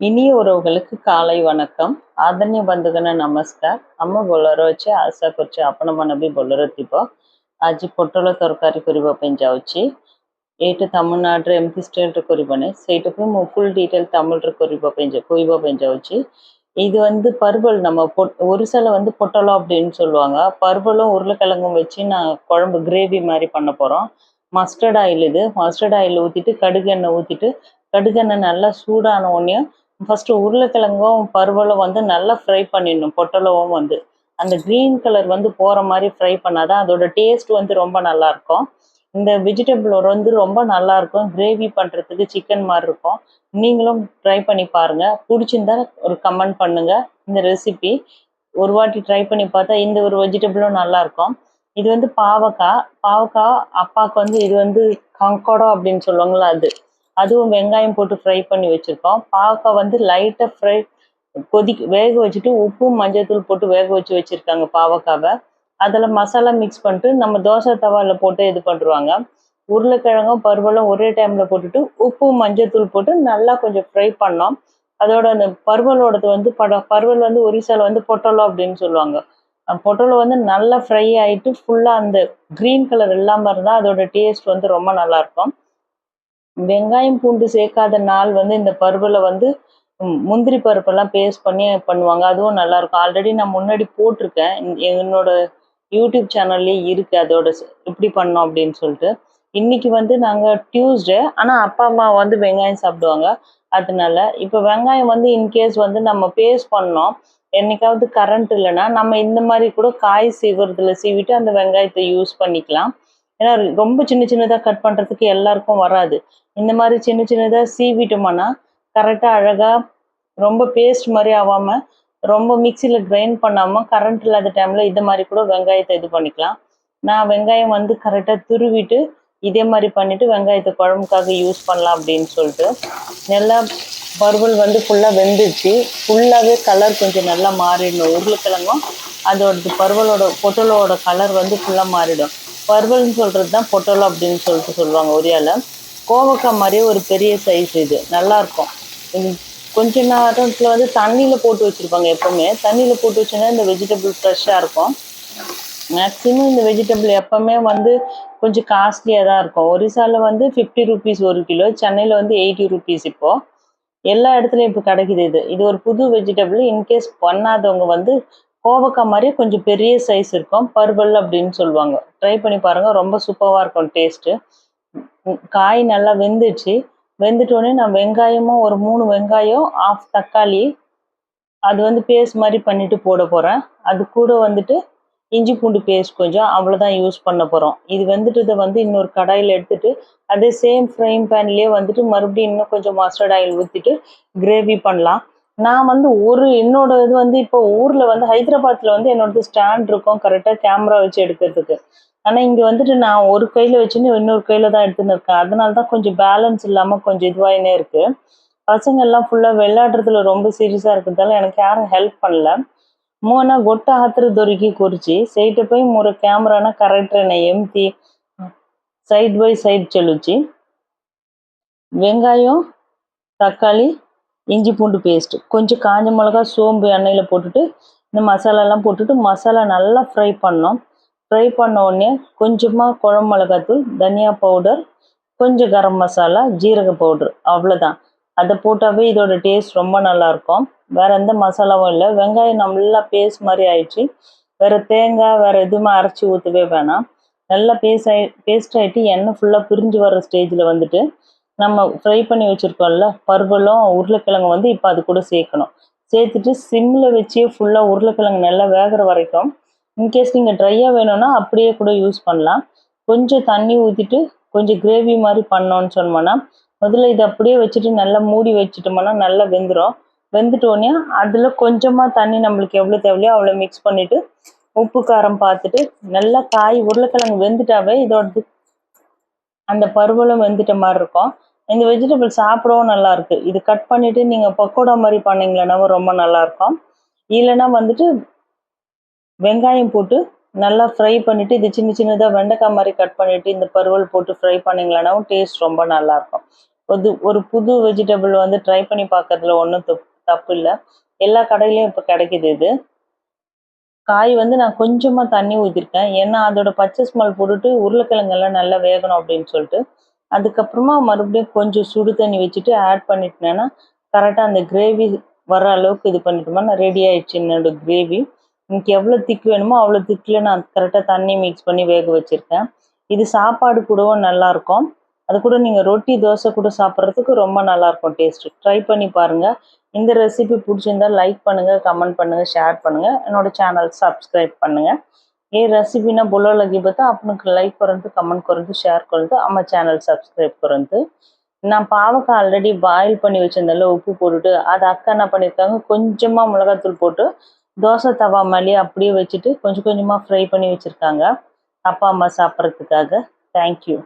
இனிய உறவுகளுக்கு காலை வணக்கம். ಆದನ್ಯ ಬಂಧುಗಣ நமஸ்கார். அம்மா பொல்லரோ வச்சு ஆசா କରୁଛି ଆପଣମାନେ ବି ବୋଲର ଥିବ ଆଜି ପୋଟଳ ତରକାରୀ କରିବା ପାଇଁ ଯାଉଛି ଏଇଟା ତାମିଲନାଡ଼ୁରେ ଏମିତି ଷ୍ଟେଟ୍ରେ କରିବନି ସେଇଟା ପାଇଁ ମୁଁ ଫୁଲ୍ ଡீட்டெயில் தமிழ்ରେ କରିବା ପାଇଁ କହିବା ପାଇଁ இது வந்து பருவல் நம்ம பொ ஒரு சில வந்து பொட்டலம் அப்படின்னு சொல்லுவாங்க. பருவலும் உருளைக்கிழங்கும் வச்சு நான் குழம்பு கிரேவி மாதிரி பண்ண போகிறோம் மஸ்டர்ட் ஆயில் இது. மஸ்டர்ட் ஆயில் ஊற்றிட்டு கடுகு எண்ணெய் ஊற்றிட்டு கடுகு எண்ணெய் நல்லா சூடான உடனே ஃபஸ்ட்டு உருளைக்கிழங்கும் பருவலும் வந்து நல்லா ஃப்ரை பண்ணிடணும். பொட்டலவும் வந்து. அந்த க்ரீன் கலர் வந்து போகிற மாதிரி ஃப்ரை பண்ணாதான் அதோட டேஸ்ட் வந்து ரொம்ப நல்லா இருக்கும் இந்த வெஜிடபிள் வந்து ரொம்ப நல்லா இருக்கும் கிரேவி பண்ணுறதுக்கு சிக்கன் மாதிரி இருக்கும். நீங்களும் ட்ரை பண்ணி பாருங்கள் பிடிச்சிருந்தா ஒரு கமெண்ட் பண்ணுங்கள் இந்த ரெசிபி ஒரு வாட்டி ட்ரை பண்ணி பார்த்தா இந்த ஒரு வெஜிடபிளும் நல்லாயிருக்கும். இது வந்து பாவக்காய். பாவக்காய் அப்பாவுக்கு வந்து இது வந்து கங்கடம் அப்படின்னு சொல்லுவாங்கள்ல அது. அதுவும் வெங்காயம் போட்டு ஃப்ரை பண்ணி வச்சுருக்கோம். பாவக்காய் வந்து லைட்டாக ஃப்ரை கொதிக்க வேக வச்சுட்டு உப்பும் மஞ்சள்தூள் போட்டு வேக வச்சு வச்சுருக்காங்க பாவக்காவை. அதில் மசாலா மிக்ஸ் பண்ணிட்டு நம்ம தோசை தவாவில் போட்டு இது பண்ணுருவாங்க உருளைக்கிழங்கும் பருவலும் ஒரே டைமில் போட்டுட்டு உப்பு மஞ்சத்தூள் போட்டு நல்லா கொஞ்சம் ஃப்ரை பண்ணோம். அதோட அந்த பருவலோடது வந்து பட பருவல் வந்து ஒரிசால வந்து பொட்டலோ அப்படின்னு சொல்லுவாங்க. பொட்டலோ வந்து நல்லா ஃப்ரை ஆகிட்டு ஃபுல்லாக அந்த க்ரீன் கலர் இல்லாமல் இருந்தால் அதோட டேஸ்ட் வந்து ரொம்ப நல்லாயிருக்கும் வெங்காயம் பூண்டு சேர்க்காத நாள் வந்து இந்த பருப்பில் வந்து முந்திரி பருப்பெல்லாம் பேஸ்ட் பண்ணி பண்ணுவாங்க. அதுவும் நல்லா இருக்கும் ஆல்ரெடி நான் முன்னாடி போட்டிருக்கேன். என்னோட யூடியூப் சேனல்லே இருக்குது அதோட இப்படி எப்படி பண்ணோம் அப்படின்னு சொல்லிட்டு. இன்னைக்கு வந்து நாங்கள் டியூஸ்டே ஆனால் அப்பா அம்மா வந்து வெங்காயம் சாப்பிடுவாங்க. அதனால இப்போ வெங்காயம் வந்து இன்கேஸ் வந்து நம்ம பேஸ்ட் பண்ணோம். என்னைக்காவது கரண்ட் இல்லைன்னா நம்ம இந்த மாதிரி கூட காய் சீவுறதுல சீவிட்டு அந்த வெங்காயத்தை யூஸ் பண்ணிக்கலாம். ஏன்னா ரொம்ப சின்ன சின்னதாக கட் பண்ணுறதுக்கு எல்லாருக்கும் வராது. இந்த மாதிரி சின்ன சின்னதாக சீவிட்டோம்னா கரெக்டாக அழகாக ரொம்ப பேஸ்ட் மாதிரி ஆகாமல் ரொம்ப மிக்சியில் கிரைண்ட் பண்ணாமல் கரண்ட் இல்லாத டைமில் இது மாதிரி கூட வெங்காயத்தை இது பண்ணிக்கலாம். நான் வெங்காயம் வந்து கரெக்டாக துருவிட்டு இதே மாதிரி பண்ணிவிட்டு வெங்காயத்தை குழம்புக்காக யூஸ் பண்ணலாம் அப்படின்னு சொல்லிட்டு. நல்லா பருவல் வந்து ஃபுல்லாக வெந்துடுச்சு ஃபுல்லாகவே கலர் கொஞ்சம் நல்லா மாறிடணும். உருளைக்கிழங்கும் அதோட பருவலோட பொட்டலோட கலர் வந்து ஃபுல்லாக மாறிடும். பருவல்னு சொல்கிறது தான் பொட்டலோ அப்படின்னு சொல்லிட்டு சொல்லுவாங்க ஒரியால. கோவக்காய் மாதிரியே ஒரு பெரிய சைஸ் இது. நல்லா இருக்கும் கொஞ்ச நேரத்தில் வந்து தண்ணியில் போட்டு வச்சுருப்பாங்க எப்போவுமே. தண்ணியில் போட்டு வச்சோன்னா இந்த வெஜிடபிள் ஃப்ரெஷ்ஷாக இருக்கும். மேக்ஸிமம் இந்த வெஜிடபிள் எப்பவுமே வந்து கொஞ்சம் காஸ்ட்லியாக தான் இருக்கும். ஒரிசால வந்து ஃபிஃப்டி ருபீஸ் ஒரு கிலோ சென்னையில் வந்து எயிட்டி ருபீஸ் இப்போது எல்லா இடத்துலையும் இப்போ கிடைக்குது இது. இது ஒரு புது வெஜிடபிள் இன்கேஸ் பண்ணாதவங்க வந்து கோவக்காய் மாதிரியே கொஞ்சம் பெரிய சைஸ் இருக்கும். பர்வல் அப்படின்னு சொல்லுவாங்க. ட்ரை பண்ணி பாருங்கள் ரொம்ப சூப்பராக இருக்கும் டேஸ்ட்டு காய் நல்லா வெந்துச்சு. வெந்துட்டோடனே நான் வெங்காயமும் ஒரு மூணு வெங்காயம் ஆஃப் தக்காளி அது வந்து பேஸ்ட் மாதிரி பண்ணிவிட்டு போட போகிறேன் அது கூட வந்துட்டு இஞ்சி பூண்டு பேஸ்ட் கொஞ்சம் அவ்வளோதான் யூஸ் பண்ண போகிறோம் இது வந்துட்டு வந்து இன்னொரு கடாயில் எடுத்துட்டு அதே சேம் ஃப்ரைங் பேன்லேயே வந்துட்டு மறுபடியும் இன்னும் கொஞ்சம் மஸ்டர்ட் ஆயில் ஊற்றிட்டு கிரேவி பண்ணலாம். நான் வந்து ஒரு என்னோட இது வந்து இப்போ ஊரில் வந்து ஹைதராபாத்தில் வந்து என்னோடது ஸ்டாண்ட் இருக்கும். கரெக்டாக கேமரா வச்சு எடுக்கிறதுக்கு. ஆனால் இங்கே வந்துட்டு நான் ஒரு கையில் வச்சுன்னு இன்னொரு கையில் தான் எடுத்துன்னு இருக்கேன். அதனால தான் கொஞ்சம் பேலன்ஸ் இல்லாமல் கொஞ்சம் இதுவாயினே இருக்குது பசங்கெல்லாம் ஃபுல்லாக விளையாடுறதுல ரொம்ப சீரியஸாக இருக்கிறதால எனக்கு யாரும் ஹெல்ப் பண்ணல. மூணா கொட்ட ஹத்திர దొరికి குறிச்சி. போய் ஒரு మూర కెమెరాన என்னை ఎంతి சைட் బై சைட் செலுச்சி வெங்காயம் தக்காளி இஞ்சி பூண்டு பேஸ்ட் கொஞ்சம் காஞ்ச மிளகா சோம்பு எண்ணெயில் போட்டுட்டு இந்த மசாலாலாம் போட்டுட்டு மசாலா நல்லா ஃப்ரை பண்ணோம் ஃப்ரை பண்ண உடனே கொஞ்சமாக குழம்பு மிளகாத்தூள் தனியா பவுடர் கொஞ்சம் கரம் மசாலா ஜீரக பவுடர் அவ்வளோதான் அதை போட்டாவே இதோட டேஸ்ட் ரொம்ப நல்லாயிருக்கும் வேற எந்த மசாலாவும் இல்லை. வெங்காயம் நல்லா பேஸ்ட் மாதிரி ஆயிடுச்சு. வேற தேங்காய் வேற எதுவுமே அரைச்சி ஊற்றவே வேணாம். நல்லா பேஸ்ட் ஆகி பேஸ்ட் ஆகிட்டு எண்ணெய் ஃபுல்லாக பிரிஞ்சு வர ஸ்டேஜில் வந்துட்டு நம்ம ஃப்ரை பண்ணி வச்சுருக்கோம்ல பருவலும் உருளைக்கிழங்கு வந்து இப்போ அது கூட சேர்க்கணும். சேர்த்துட்டு சிம்மில் வச்சே ஃபுல்லாக உருளைக்கிழங்கு நல்லா வேகிற வரைக்கும் இன்கேஸ் நீங்கள் ட்ரையாக வேணும்னா அப்படியே கூட யூஸ் பண்ணலாம். கொஞ்சம் தண்ணி ஊற்றிட்டு கொஞ்சம் கிரேவி மாதிரி பண்ணோன்னு சொன்னோம்னா முதல்ல இதை அப்படியே வச்சுட்டு நல்லா மூடி வச்சுட்டோம்னா நல்லா வெந்துடும் வெந்துட்டோடனே அதில் கொஞ்சமாக தண்ணி நம்மளுக்கு எவ்வளோ தேவையோ அவ்வளோ மிக்ஸ் பண்ணிவிட்டு உப்பு காரம் பார்த்துட்டு நல்லா காய் உருளைக்கிழங்கு வெந்துட்டாவே இதோட அந்த பருவலும் வெந்துட்ட மாதிரி இருக்கும். இந்த வெஜிடபிள் சாப்பிடவும் நல்லா இருக்கு. இது கட் பண்ணிட்டு நீங்க பக்கோடா மாதிரி பண்ணீங்களன்னா ரொம்ப நல்லா இருக்கும். இல்லைன்னா வந்துட்டு வெங்காயம் போட்டு நல்லா ஃப்ரை பண்ணிட்டு இது சின்ன சின்னதாக வெண்டைக்காய் மாதிரி கட் பண்ணிட்டு இந்த பருவல் போட்டு ஃப்ரை பண்ணீங்களானாவும் டேஸ்ட் ரொம்ப நல்லா இருக்கும். ஒரு ஒரு புது வெஜிடபிள் வந்து ட்ரை பண்ணி பார்க்கறதுல ஒன்றும் தப்பு இல்லை. எல்லா கடையிலையும் இப்போ கிடைக்குது இது. காய் வந்து நான் கொஞ்சமாக தண்ணி ஊற்றிருக்கேன் ஏன்னா அதோட பச்சை ஸ்மெல் போட்டுட்டு உருளைக்கிழங்கெல்லாம் நல்லா வேகணும் அப்படின்னு சொல்லிட்டு அதுக்கப்புறமா மறுபடியும் கொஞ்சம் சுடு தண்ணி வச்சுட்டு ஆட் பண்ணிட்டேன்னா கரெக்டாக அந்த கிரேவி வர அளவுக்கு இது பண்ணிட்டோம்னா ரெடி ஆயிடுச்சு என்னோட கிரேவி எனக்கு எவ்வளோ திக் வேணுமோ அவ்வளோ திக்கில் நான் கரெக்டாக தண்ணி மிக்ஸ் பண்ணி வேக வச்சுருக்கேன். இது சாப்பாடு கூடவும் நல்லாயிருக்கும். அது கூட நீங்கள் ரொட்டி தோசை கூட சாப்பிட்றதுக்கு ரொம்ப நல்லாயிருக்கும் டேஸ்ட்டு ட்ரை பண்ணி பாருங்கள் இந்த ரெசிபி பிடிச்சிருந்தால் லைக் பண்ணுங்கள் கமெண்ட் பண்ணுங்கள் ஷேர் பண்ணுங்கள் என்னோடய சேனல் சப்ஸ்கிரைப் பண்ணுங்கள் એ રેસીપીના બોલો લગી બધા આપણకు లైక్ କରନ୍ତୁ కమెంట్ କରନ୍ତୁ షేర్ କରନ୍ତୁ అమ్మ ఛానల్ சப்ஸ்கிரைப் କରନ୍ତୁ நான் பாவக்காய் ஆல்ரெடி பாயில் பண்ணி வச்சுருந்தால உப்பு போட்டுட்டு அதை அக்கா என்ன பண்ணியிருக்காங்க கொஞ்சமாக மிளகாத்தூள் போட்டு தோசை தவா மேலேயே அப்படியே வச்சுட்டு கொஞ்சம் கொஞ்சமாக ஃப்ரை பண்ணி வச்சுருக்காங்க. அப்பா அம்மா சாப்பிட்றதுக்காக. தேங்க்யூ